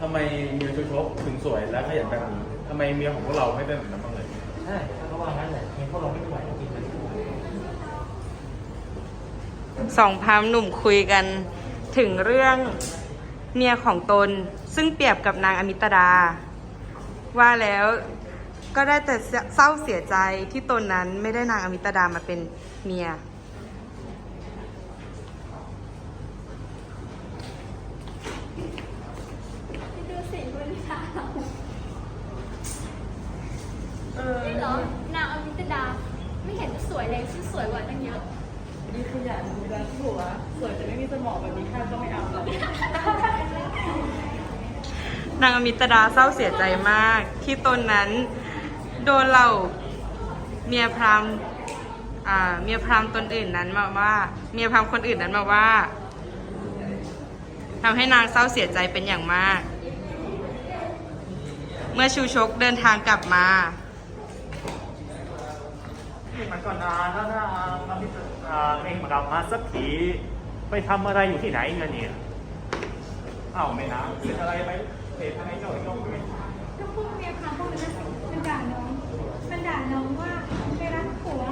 ทำไมเมียชูชกถึงสวยและขยันแบบนี้ทำไมเมียของพวกเราไม่เป็นแบบนั้นบ้างเลย ใช่ถ้าเขาว่างั้นแหละเมียพวกเราไม่ไหวจริงเลยสองพรามหนุ่มคุยกันถึงเรื่องเมียของตน ซึ่งเปรียบกับนางอมิตดา ว่าแล้วก็ได้แต่เศร้าเสียใจที่ตนนั้นไม่ได้นางอมิตดามาเป็นเมีย ดูสิคุณชานี่เห รอนางอมิตดา ไม่เห็นจะสวยเลยฉันสวยกว่าตั้งเยอะ นี่ขยันดูดันหัวสวยแต่ไม่มีสมองแบบนี้ข้าก็ไม่เอาหรอกนางอมิตดาเศร้าเสียใจมาก ที่ตนนั้น โดนเหล่าเมียพรามอ่าเมียพรามตนอื่นนั้นมาว่า เมียพรามคนอื่นนั้นมาว่าทำให้นางเศร้าเสียใจเป็นอย่างมาก เมื่อชูชกเดินทางกลับมานี่ มันก็นานแล้วนะมาพิจารณาเองมากลับมาสักทีไปทำอะไรอยู่ที่ไหนเงินเนี่ยอ้าวไม่นะเป็นอะไรไปเหตุอะไรเจ้าไอ้น้องไงก็พวกเมียพาพวกนั้นมันด่าน้องมันด่าน้องว่าไปรักผัว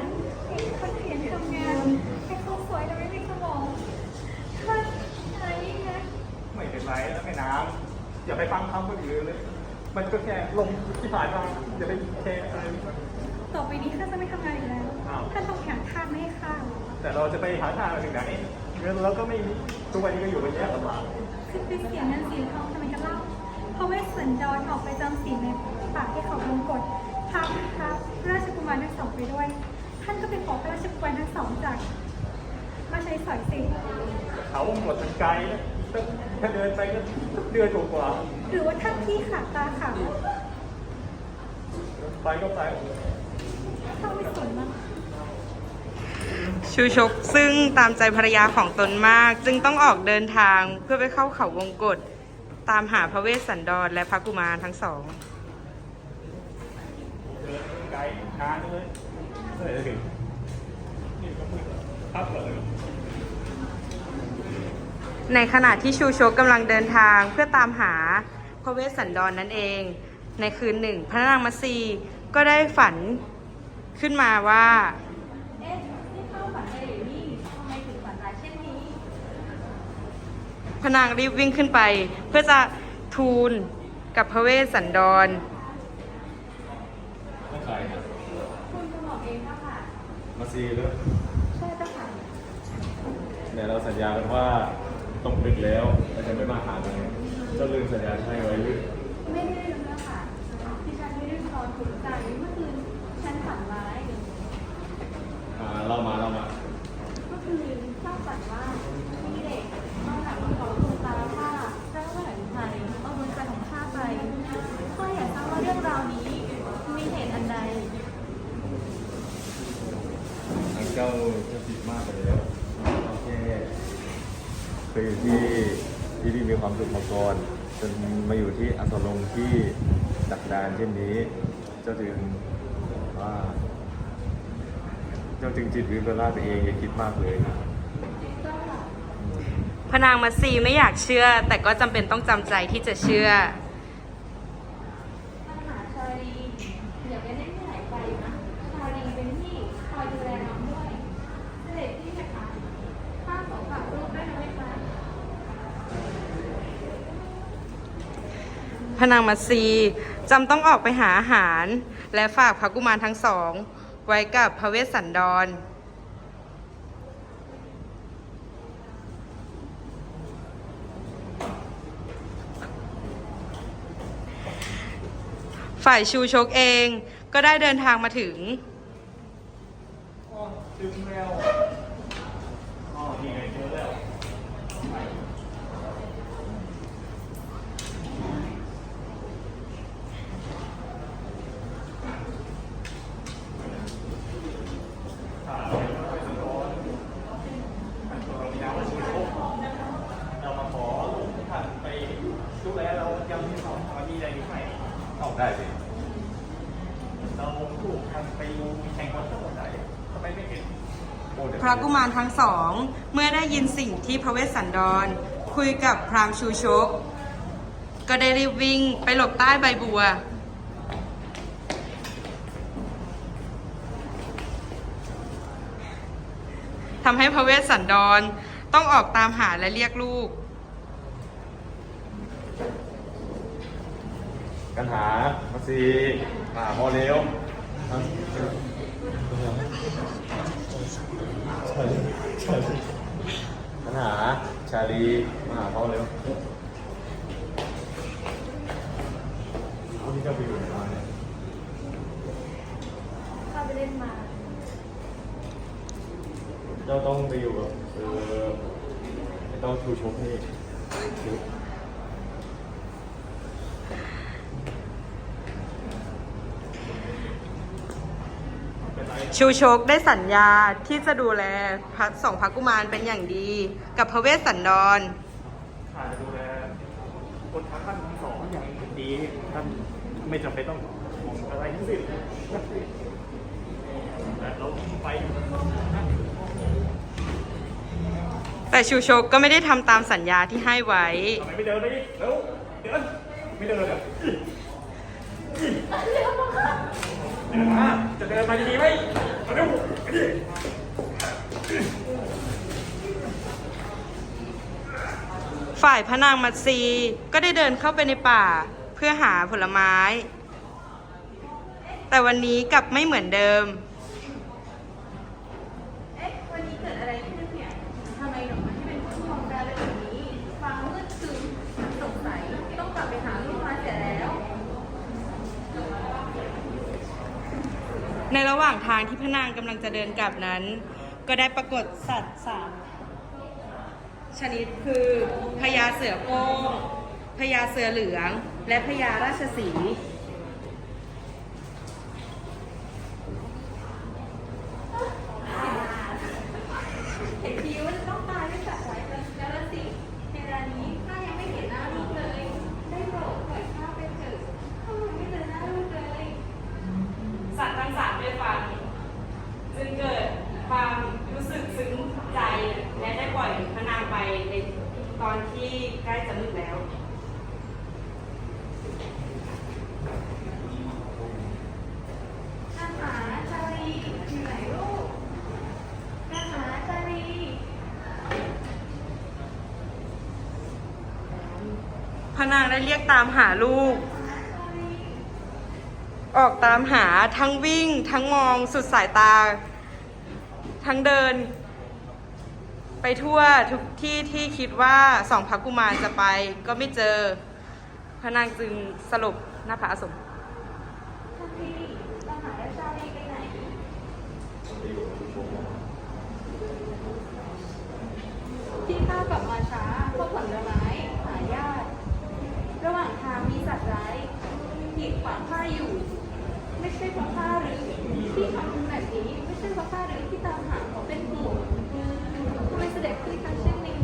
ให้คนเขียนทำงานให้เขาสวยแต่ไม่มีสมองท่านอะไรนี่นะไม่เป็นไรแล้วแม่น้ำอย่าไปฟังคำคนอื่นเลย มันก็แค่ลงที่ผ่านมาอย่าไปเทอะไร ต่อไปนี้ข้าจะไม่ทำงานอีกแล้วอ้าวท่านต้องหาทางไม่ให้ข้าแต่เราจะไปหาทางไปถึงไหนเงินเราก็ไม่มีทุกวันนี้ก็อยู่กันแยกลำบากคือไปเสียเงินเสียทองทำไมกันเล่าเพราะเวสสันดรออกไปจำศีลในป่าที่เขาวงกฏพาพาราชกุมารทั้งสองไปด้วย ท่านก็ไปขอพระราชกุมารทั้งสองจากมาใช้สอยสิเขาหมดทางไกลนะถ้าเดินไปก็เดือนกว่าหรือว่าท่านพี่ขาดตาขาวๆไปก็ไป ชูชกซึ่งตามใจภรรยาของตนมาก จึงต้องออกเดินทางเพื่อไปเข้าเขาวงกฏตามหาพระเวสสันดรและพระกุมารทั้งสองในขณะที่ชูชกกำลังเดินทางเพื่อตามหาพระเวสสันดรนนั่นเอง ในคืนหนึ่ง พระนางมัสีก็ได้ฝัน ขึ้นมาว่า เอ๊ะนี่เข้าฝันอะไรหรือนี่ทำไมถึงฝันร้ายเช่นนี้ พนางรีบวิ่งขึ้นไป เพื่อจะทูลกับพระเวสสันดร ไม่ใช่คุณจะบอกเองค่ะมาซีเลยใช่จ้ะค่ะเนี่ยเราสัญญากันว่าต้องดึกแล้วเราจะไม่มาหากันเจ้าลืมสัญญาใช่ไว้หรือไม่ได้ลืมแล้วค่ะดิฉันไม่ได้นอถูกใจเมื่อ ใจของข้าไปข้าอยากทราบว่าเรื่องราวนี้มีเหตุอันใดเจ้าเจ้าผิดมากไปแล้วโอเคเคยอยู่ที่ที่ที่มีความสุขมาก่อนจนมาอยู่ที่อัสลงที่ดักดานเช่นนี้ เจ้าจึงว่า เจ้าจึงจิตวิปลาสไปเองอย่าคิดมากเลย พนางมัตสีไม่อยากเชื่อ แต่ก็จำเป็นต้องจำใจที่จะเชื่อ ปัญหาชาลีอย่าไปเล่นที่ไหนไปนะชาลีเป็นที่คอยดูแลน้องด้วย เสด็จพี่นะคะข้าขอฝากลูกได้ไหมคะพนางมัตสีจำต้องออกไปหาอาหาร และฝากพระกุมารทั้งสอง ไว้กับพระเวสสันดร ฝ่ายชูชกเองก็ได้เดินทางมาถึง ถึงแล้วอ๋อนี่ไงเจอแล้ว เรามาขอท่านไปดูแลเรายังมีความมีอะไรอยู่ไหม เอาได้สิ เราถูกท่านไปดูแข่งบอลทั้งหมดไหนทำไมไม่เห็น โอ้เดี๋ยว พระกุมารทั้งสอง เมื่อได้ยินสิ่งที่พระเวสสันดร คุยกับพราหมณ์ชูชก ก็ได้รีบวิ่งไปหลบใต้ใบบัว ทำให้พระเวสสันดรต้องออกตามหาและเรียกลูก กันหามาซีมาหาพ่อเร็ว กันหาชาลีมาหาพ่อเร็ววันนี้ก็ไปอยู่ไหนมาเนี่ยเข้าไปเล่นมา เจ้าต้องไปอยู่กับเออไม่ต้องชูชกนี่ ชูชูชกได้สัญญาที่จะดูแลพระสองพระกุมารเป็นอย่างดี กับพระเวสสันดรข้าจะดูแลคนทั้งท่านทั้งสองอย่างดีท่านไม่จำเป็นต้องห่วงอะไรทั้งสิ้นแต่เราไปนะแต่ชูชกก็ไม่ได้ทำตามสัญญาที่ให้ไว้ ทำไมไม่เดินไปดิเร็วเดินไม่เดินอะเดินมาจะเดินมาดีไหมมาเร็วไปดิฝ่ายพระนางมัตซีก็ได้เดินเข้าไปในป่าเพื่อหาผลไม้ แต่วันนี้กลับไม่เหมือนเดิม เอ๊ะ วันนี้เกิดอะไรขึ้นเนี่ยทำไมหนูที่เป็นผู้มองการเลยแบบนี้ ฟังมืดซึมสงสัยต้องกลับไปหาลูกมาเสียแล้ว ในระหว่างทางที่พระนางกำลังจะเดินกลับนั้น ก็ได้ปรากฏสัตว์สามชนิดคือพญาเสือโก้งพญาเสือเหลือง และพญาราชสีห์นทีว่าจะต้องตายด้วยสัตว์ร้ายแล้วละสิในเวลานี้ข้ายังไม่เห็นหน้าลูกเลย ได้โปรดปล่อยข้าไปเถิดข้ายังไม่เจอหน้าลูกเลย สัตว์ทั้งสามได้ฟังจึงเกิดความรู้สึกซึ้งใจ และได้ปล่อยพระนางไปในตอนที่ใกล้ จะมืดแล้ว อาหารีอยู่ไหนลูกอาหารชาลีพนางได้เรียกตามหาลูก ออกตามหาทั้งวิ่งทั้งมองสุดสายตา ทั้งเดิน ไปทั่วทุกที่ที่คิดว่าสองพระกุมารจะไป ก็ไม่เจอ พระนางจึงสรุปหน้าผาอสมชาลีอาหาระอสมที่ข้ากลับมาช้าเพราะผลไม้หายากระหว่างทางมีสัตว์ร้ายกีดขวางข้าอยู่ ไม่ใช่เพราะข้าหรือที่ทำแบบนี้ ไม่ใช่เพราะข้าหรือที่ตามหาเขาเป็นห่วง สด็จพี่ทำเช่นนี้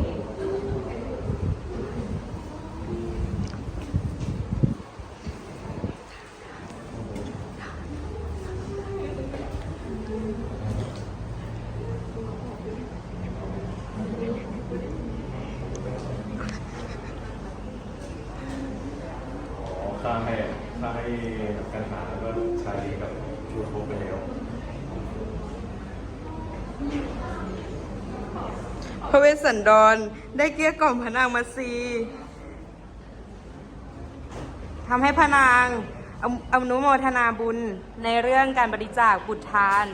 อ๋อข้าให้ข้าให้กันหาแล้วก็ชาลีกับชูชกไปแล้ว พระเวสสันดรได้เกลี้ยกล่อมพระนางมาซีทำให้พระนางออนุโมทนาบุญในเรื่องการบริจาคบุตรทาน